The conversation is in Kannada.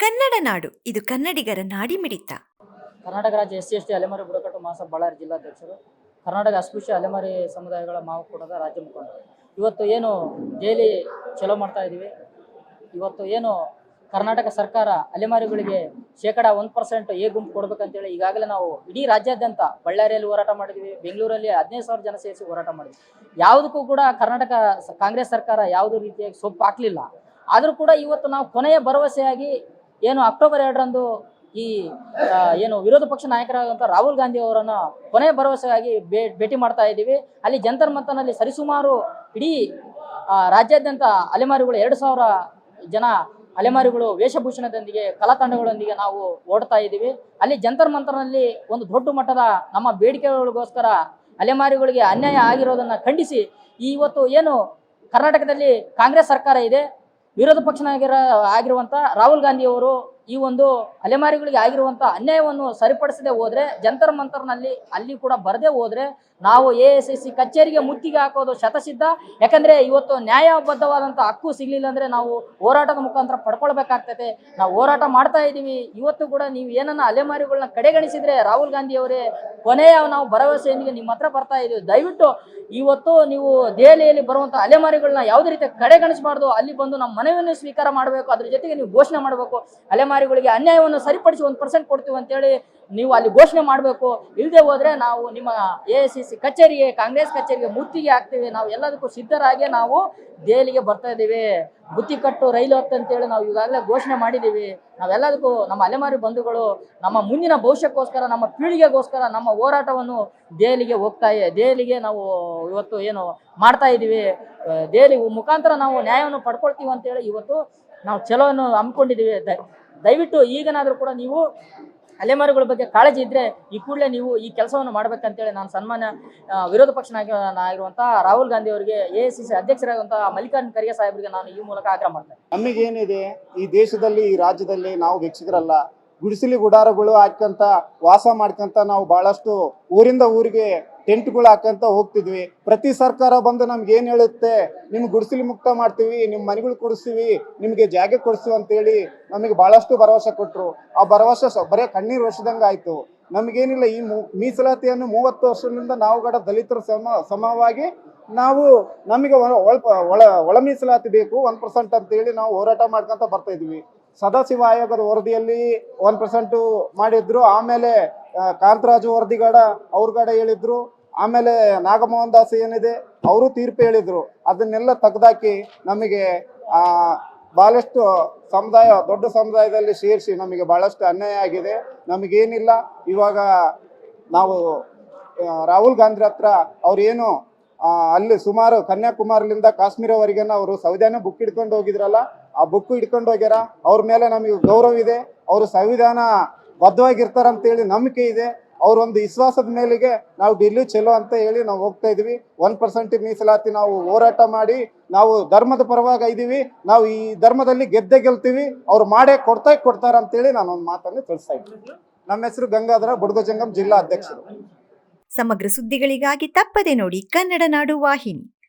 ಕನ್ನಡ ನಾಡು, ಇದು ಕನ್ನಡಿಗರ ನಾಡಿ ಮಿಡಿತ ಕರ್ನಾಟಕ ರಾಜ್ಯ ಎಸ್ ಸಿ, ಎಸ್ ಟಿ, ಅಲೆಮಾರಿ, ಬುಡಕಟ್ಟು ಮಹಾಸಭಾ, ಬಳ್ಳಾರಿ ಜಿಲ್ಲಾಧ್ಯಕ್ಷರು, ಕರ್ನಾಟಕ ಅಸ್ಪೃಶ್ಯ ಅಲೆಮಾರಿ ಸಮುದಾಯಗಳ ಮಾವಕೂಟದ ರಾಜ್ಯ ಮುಖಂಡರು. ಇವತ್ತು ಏನು ಜೈಲಿ ಚಲೋ ಮಾಡ್ತಾ ಇದ್ದೀವಿ ಇವತ್ತು ಏನು ಕರ್ನಾಟಕ ಸರ್ಕಾರ ಅಲೆಮಾರಿಗಳಿಗೆ ಶೇಕಡ ಒಂದು ಪರ್ಸೆಂಟ್ ಎ ಗುಂಪು ಕೊಡಬೇಕಂತೇಳಿ ಈಗಾಗಲೇ ನಾವು ಇಡೀ ರಾಜ್ಯಾದ್ಯಂತ ಬಳ್ಳಾರಿಯಲ್ಲಿ ಹೋರಾಟ ಮಾಡಿದ್ವಿ, ಬೆಂಗಳೂರಲ್ಲಿ ಹದಿನೈದು ಸಾವಿರ ಜನ ಸೇರಿಸಿ ಹೋರಾಟ ಮಾಡಿದ್ವಿ. ಯಾವುದಕ್ಕೂ ಕೂಡ ಕರ್ನಾಟಕ ಕಾಂಗ್ರೆಸ್ ಸರ್ಕಾರ ಯಾವುದೇ ರೀತಿಯಾಗಿ ಸೊಪ್ಪು ಹಾಕಲಿಲ್ಲ ಆದರೂ ಕೂಡ ಇವತ್ತು ನಾವು ಕೊನೆಯ ಭರವಸೆಯಾಗಿ ಏನು ಅಕ್ಟೋಬರ್ ಎರಡರಂದು ಈ ಏನು ವಿರೋಧ ಪಕ್ಷ ನಾಯಕರಾದಂಥ ರಾಹುಲ್ ಗಾಂಧಿ ಅವರನ್ನು ಕೊನೆ ಭರವಸೆಗಾಗಿ ಭೇಟಿ ಮಾಡ್ತಾ ಇದ್ದೀವಿ. ಅಲ್ಲಿ ಜಂತರ್ ಮಂತನಲ್ಲಿ ಸರಿಸುಮಾರು ಇಡೀ ರಾಜ್ಯಾದ್ಯಂತ ಅಲೆಮಾರಿಗಳು, ಎರಡು ಸಾವಿರ ಜನ ಅಲೆಮಾರಿಗಳು ವೇಷಭೂಷಣದೊಂದಿಗೆ, ಕಲಾತಂಡಗಳೊಂದಿಗೆ ನಾವು ಓಡ್ತಾ ಇದ್ದೀವಿ. ಅಲ್ಲಿ ಜಂತರ್ ಮಂತರ್ನಲ್ಲಿ ಒಂದು ದೊಡ್ಡ ಮಟ್ಟದ ನಮ್ಮ ಬೇಡಿಕೆಗಳಿಗೋಸ್ಕರ ಅಲೆಮಾರಿಗಳಿಗೆ ಅನ್ಯಾಯ ಆಗಿರೋದನ್ನ ಖಂಡಿಸಿ ಇವತ್ತು ಏನು ಕರ್ನಾಟಕದಲ್ಲಿ ಕಾಂಗ್ರೆಸ್ ಸರ್ಕಾರ ಇದೆ ವಿರೋಧ ಪಕ್ಷ ಆಗಿರುವಂತ ರಾಹುಲ್ ಗಾಂಧಿ ಅವರು ಈ ಒಂದು ಅಲೆಮಾರಿಗಳಿಗೆ ಆಗಿರುವಂತ ಅನ್ಯಾಯವನ್ನು ಸರಿಪಡಿಸದೆ ಹೋದ್ರೆ, ಜಂತರ್ ಮಂತರ್ನಲ್ಲಿ ಅಲ್ಲಿ ಕೂಡ ಬರದೇ ಹೋದ್ರೆ ನಾವು ಎ ಎಸ್ ಸಿ ಕಚೇರಿಗೆ ಮುತ್ತಿಗೆ ಹಾಕೋದು ಶತಸಿದ್ಧ. ಯಾಕಂದ್ರೆ ಇವತ್ತು ನ್ಯಾಯಬದ್ಧವಾದಂತ ಹಕ್ಕು ಸಿಗ್ಲಿಲ್ಲ ಅಂದ್ರೆ ನಾವು ಹೋರಾಟದ ಮುಖಾಂತರ ಪಡ್ಕೊಳ್ಬೇಕಾಗ್ತದೆ. ನಾವು ಹೋರಾಟ ಮಾಡ್ತಾ ಇದ್ದೀವಿ. ಇವತ್ತು ಕೂಡ ನೀವು ಏನನ್ನ ಅಲೆಮಾರಿಗಳನ್ನ ಕಡೆಗಣಿಸಿದ್ರೆ ರಾಹುಲ್ ಗಾಂಧಿ ಅವರೇ ಕೊನೆಯ ನಾವು ಭರವಸೆಯೊಂದಿಗೆ ನಿಮ್ಮ ಹತ್ರ ಬರ್ತಾ ಇದ್ದೀವಿ ದಯವಿಟ್ಟು ಇವತ್ತು ನೀವು ದೆಹಲಿಯಲ್ಲಿ ಬರುವಂತ ಅಲೆಮಾರಿಗಳನ್ನ ಯಾವುದೇ ರೀತಿ ಕಡೆಗಣಿಸಬಾರ್ದು. ಅಲ್ಲಿ ಬಂದು ನಮ್ಮ ಮನವಿಯನ್ನು ಸ್ವೀಕಾರ ಮಾಡಬೇಕು, ಅದ್ರ ಜೊತೆಗೆ ನೀವು ಘೋಷಣೆ ಮಾಡಬೇಕು. ಅಲೆಮಾರಿಗಳಿಗೆ ಅನ್ಯಾಯವನ್ನು ಸರಿಪಡಿಸಿ ಒಂದು ಪರ್ಸೆಂಟ್ ಕೊಡ್ತೀವಿ ಅಂತೇಳಿ ನೀವು ಅಲ್ಲಿ ಘೋಷಣೆ ಮಾಡಬೇಕು. ಇಲ್ಲದೆ ಹೋದ್ರೆ ನಾವು ನಿಮ್ಮ ಎ ಸಿ ಕಚೇರಿಗೆ, ಕಾಂಗ್ರೆಸ್ ಕಚೇರಿಗೆ ಮುತ್ತಿಗೆ ಹಾಕ್ತೀವಿ. ನಾವು ಎಲ್ಲದಕ್ಕೂ ಸಿದ್ಧರಾಗಿ ನಾವು ದೆಹಲಿಗೆ ಬರ್ತಾ ಇದ್ದೀವಿ, ಬುತ್ತಿ ಕಟ್ಟು ರೈಲು ಅಂತೇಳಿ ನಾವು ಈಗಾಗಲೇ ಘೋಷಣೆ ಮಾಡಿದ್ದೀವಿ. ನಾವೆಲ್ಲದಕ್ಕೂ ನಮ್ಮ ಅಲೆಮಾರಿ ಬಂಧುಗಳು, ನಮ್ಮ ಮುಂದಿನ ಭವಿಷ್ಯಕ್ಕೋಸ್ಕರ, ನಮ್ಮ ಪೀಳಿಗೆಗೋಸ್ಕರ, ನಮ್ಮ ಹೋರಾಟವನ್ನು ದೆಹಲಿಗೆ ಹೋಗ್ತಾ ದೆಹಲಿಗೆ ನಾವು ಇವತ್ತು ಏನು ಮಾಡ್ತಾ ಇದ್ದೀವಿ. ದೆಹಲಿ ಮುಖಾಂತರ ನಾವು ನ್ಯಾಯವನ್ನು ಪಡ್ಕೊಳ್ತೀವಿ ಅಂತೇಳಿ ಇವತ್ತು ನಾವು ಚಲೋವನ್ನು ಹಮ್ಮಿಕೊಂಡಿದ್ದೀವಿ. ದಯವಿಟ್ಟು ಈಗನಾದರೂ ಕೂಡ ನೀವು ಅಲೆಮಾರಿಗಳ ಬಗ್ಗೆ ಕಾಳಜಿ ಇದ್ರೆ ಈ ಕೂಡಲೇ ನೀವು ಈ ಕೆಲಸವನ್ನು ಮಾಡ್ಬೇಕಂತೇಳಿ ನಾನು ಸನ್ಮಾನ್ಯ ವಿರೋಧ ಪಕ್ಷ ನಾಯಕರಾಗಿರುವಂತಹ ರಾಹುಲ್ ಗಾಂಧಿ ಅವರಿಗೆ, ಎ ಸಿ ಸಿ ಅಧ್ಯಕ್ಷರಾಗಿರುವಂತಹ ಮಲ್ಲಿಕಾರ್ಜುನ್ ಖರ್ಗೆ ಸಾಹೇಬರಿಗೆ ನಾನು ಈ ಮೂಲಕ ಆಗ್ರಹ ಮಾಡ್ತೇನೆ. ನಮಗೇನಿದೆ, ಈ ದೇಶದಲ್ಲಿ, ಈ ರಾಜ್ಯದಲ್ಲಿ ನಾವು ಭಿಕ್ಷುಕರಲ್ಲ ಗುಡಿಸಲಿ ಗುಡಾರಗಳು ಹಾಕಂತ ವಾಸ ಮಾಡ್ಕಂತ ನಾವು ಬಹಳಷ್ಟು ಊರಿಂದ ಊರಿಗೆ ಟೆಂಟ್ಗಳು ಹಾಕಂತ ಹೋಗ್ತಿದ್ವಿ. ಪ್ರತಿ ಸರ್ಕಾರ ಬಂದು ನಮ್ಗೆ ಏನ್ ಹೇಳುತ್ತೆ? ನಿಮ್ ಗುಡಿಸಲಿ ಮುಕ್ತ ಮಾಡ್ತೀವಿ, ನಿಮ್ ಮನೆಗಳು ಕೊಡಿಸ್ತೀವಿ, ನಿಮ್ಗೆ ಜಾಗ ಕೊಡಿಸ್ತೀವಿ ಅಂತೇಳಿ ನಮಗೆ ಬಹಳಷ್ಟು ಭರವಸೆ ಕೊಟ್ರು. ಆ ಭರವಸೆ ಸ- ಕಣ್ಣೀರು ವರ್ಷದಂಗ ಆಯ್ತು. ನಮಗೇನಿಲ್ಲ, ಈ ಮೀಸಲಾತಿಯನ್ನು ಮೂವತ್ತು ವರ್ಷದಿಂದ ನಾವು ಕೂಡ ದಲಿತರ ಸಮ, ಸಮವಾಗಿ ನಾವು ನಮಗೆ ಒಳ ಒಳ ಒಳ ಮೀಸಲಾತಿ ಬೇಕು ಒನ್ ಪರ್ಸೆಂಟ್ ಅಂತೇಳಿ ನಾವು ಹೋರಾಟ ಮಾಡ್ಕೊಂತ ಬರ್ತಾ ಇದ್ವಿ. ಸದಾಶಿವ ಆಯೋಗದ ವರದಿಯಲ್ಲಿ ಒನ್ ಪರ್ಸೆಂಟು ಮಾಡಿದ್ರು. ಆಮೇಲೆ ಕಾಂತರಾಜು ವರದಿಗಾಡ ಅವ್ರಗಡೆ ಹೇಳಿದ್ರು. ಆಮೇಲೆ ನಾಗಮೋಹನ್ ದಾಸ್ ಏನಿದೆ, ಅವರು ತೀರ್ಪು ಹೇಳಿದ್ರು. ಅದನ್ನೆಲ್ಲ ತೆಗೆದಾಕಿ ನಮಗೆ, ಆ, ಬಹಳಷ್ಟು ಸಮುದಾಯ, ದೊಡ್ಡ ಸಮುದಾಯದಲ್ಲಿ ಸೇರಿಸಿ ನಮಗೆ ಬಹಳಷ್ಟು ಅನ್ಯಾಯ ಆಗಿದೆ. ನಮಗೇನಿಲ್ಲ. ಇವಾಗ ನಾವು ರಾಹುಲ್ ಗಾಂಧಿ ಹತ್ರ ಅವ್ರೇನು ಅಲ್ಲಿ ಸುಮಾರು ಕನ್ಯಾಕುಮಾರಿಲಿಂದ ಕಾಶ್ಮೀರವರೆಗೆ ಅವರು ಸೌದೆನೇ ಬುಕ್ ಹಿಡ್ಕೊಂಡು ಹೋಗಿದ್ರಲ್ಲ ಆ ಬುಕ್ ಹಿಡ್ಕೊಂಡು ಹೋಗ್ಯಾರ, ಅವ್ರ ಮೇಲೆ ನಮಗೆ ಗೌರವ ಇದೆ, ಅವರು ಸಂವಿಧಾನ ಬದ್ಧವಾಗಿರ್ತಾರಂತೇಳಿ ನಂಬಿಕೆ ಇದೆ. ಅವ್ರ ಒಂದು ವಿಶ್ವಾಸದ ಮೇಲೆಗೆ ನಾವು ಡೆಲ್ಲಿ ಚಲೋ ಅಂತ ಹೇಳಿ ನಾವು ಹೋಗ್ತಾ ಇದೀವಿ. ಒನ್ ಪರ್ಸೆಂಟ್ ಮೀಸಲಾತಿ ನಾವು ಹೋರಾಟ ಮಾಡಿ, ನಾವು ಧರ್ಮದ ಪರವಾಗಿ ಇದೀವಿ. ನಾವು ಈ ಧರ್ಮದಲ್ಲಿ ಗೆದ್ದೆ ಗೆಲ್ತೀವಿ. ಅವ್ರು ಮಾಡೇ ಕೊಡ್ತಾ ಕೊಡ್ತಾರ ಅಂತೇಳಿ ನಾನು ಒಂದು ಮಾತನ್ನು ತಿಳಿಸ್ತಾ ಇದ್ದೀನಿ. ನಮ್ಮ ಹೆಸರು ಗಂಗಾಧರ ಬುಡ್ಗಜಂಗಂ ಜಿಲ್ಲಾ ಅಧ್ಯಕ್ಷರು. ಸಮಗ್ರ ಸುದ್ದಿಗಳಿಗಾಗಿ ತಪ್ಪದೆ ನೋಡಿ ಕನ್ನಡ ನಾಡು ವಾಹಿನಿ.